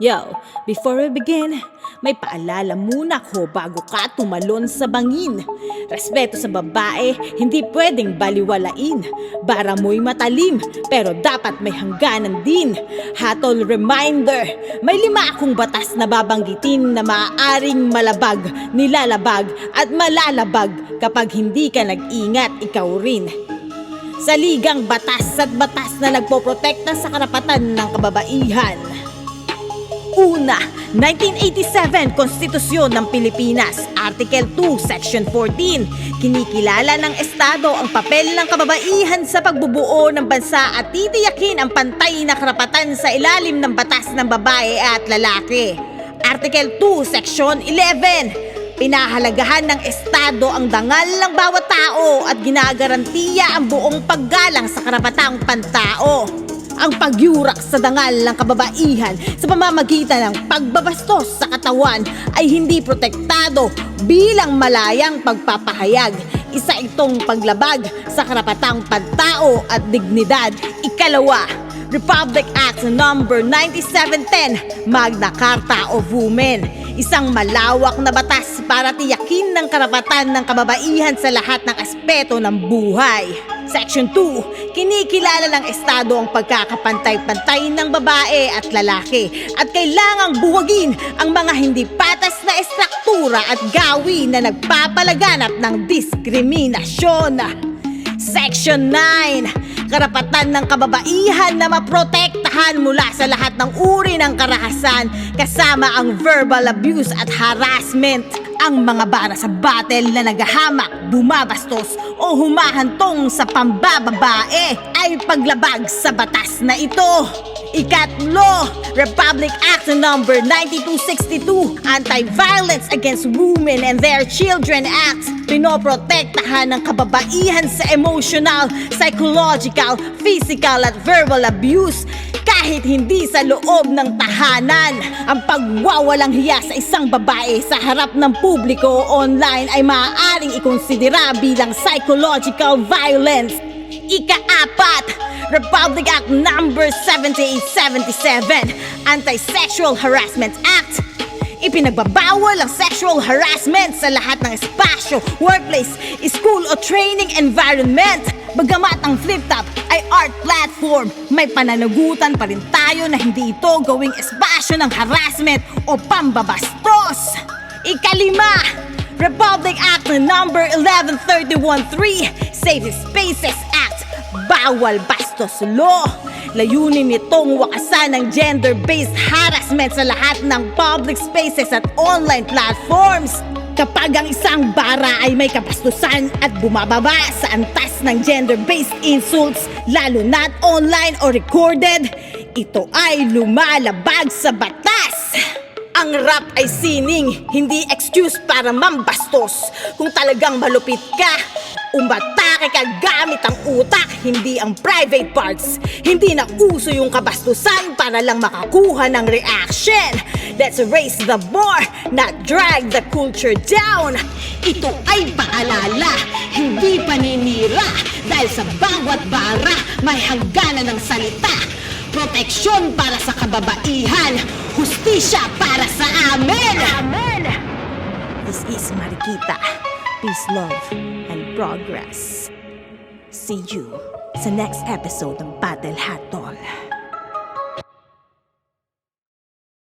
Yo, before we begin, may paalala muna ko bago ka tumalon sa bangin. Respeto sa babae, hindi pwedeng baliwalain. Bara mo'y matalim, pero dapat may hangganan din. Hatol reminder, may lima akong batas na babanggitin na maaaring malabag, nilalabag at malalabag kapag hindi ka nag-ingat ikaw rin. Sa ligang batas at batas na nagpoprotekta sa karapatan ng kababaihan. Una, 1987 Konstitusyon ng Pilipinas, Article 2, Section 14. Kinikilala ng Estado ang papel ng kababaihan sa pagbubuo ng bansa at titiyakin ang pantay na karapatan sa ilalim ng batas ng babae at lalaki. Article 2, Section 11. Pinahalagahan ng Estado ang dangal ng bawat tao at ginagarantiya ang buong paggalang sa karapatang pantao ang pagyurak sa dangal ng kababaihan sa pamamagitan ng pagbabastos sa katawan ay hindi protektado bilang malayang pagpapahayag. Isa itong paglabag sa karapatang pantao at dignidad. Ikalawa, Republic Act number 9710, Magna Carta of Women. Isang malawak na batas para tiyakin ng karapatan ng kababaihan sa lahat ng aspeto ng buhay. Section 2, kinikilala ng Estado ang pagkakapantay-pantay ng babae at lalaki at kailangang buwagin ang mga hindi patas na estruktura at gawi na nagpapalaganap ng diskriminasyon. Section 9, karapatan ng kababaihan na maprotektahan mula sa lahat ng uri ng karahasan kasama ang verbal abuse at harassment. Ang mga bara sa battle na nagahamak, bumabastos o humahantong sa pambababae ay paglabag sa batas na ito. Ikatlo, Republic Act number 9262, Anti-Violence Against Women and Their Children Act, pinoprotektahan ng kababaihan sa emotional, psychological, physical at verbal abuse kahit hindi sa loob ng tahanan. Ang pagwawalang hiya sa isang babae sa harap ng publiko o online ay maaaring ikonsidera bilang psychological violence. Ika-apat, Republic Act number 7877, Anti-Sexual Harassment Act. Ipinagbabawal ang sexual harassment sa lahat ng espasyo, workplace, school o training environment. Bagamat ang flip-top ay art platform, may pananagutan pa rin tayo na hindi ito gawing espasyo ng harassment o pambabastos. Ikalima, Republic Act number 11313, Safe Spaces Act, Bawal Bastos Law. Layunin nitong wakasan ng gender-based harassment sa lahat ng public spaces at online platforms. Kapag ang isang bara ay may kapastusan at bumababa sa antas ng gender-based insults, lalo na't online o recorded, ito ay lumalabag sa batas. Ang rap ay sining, hindi excuse para mambastos. Kung talagang malupit ka, umatake ka gamit ang utak, hindi ang private parts. Hindi na uso yung kabastusan para lang makakuha ng reaction. Let's raise the bar, not drag the culture down. Ito ay paalala, hindi paninira. Dahil sa bawat bara, may hangganan ng salita. Proteksyon para sa kababaihan, hustisya para sa amin! Amen! This is Marikita. Peace, love, and progress. See you sa next episode ng Battle Hatol.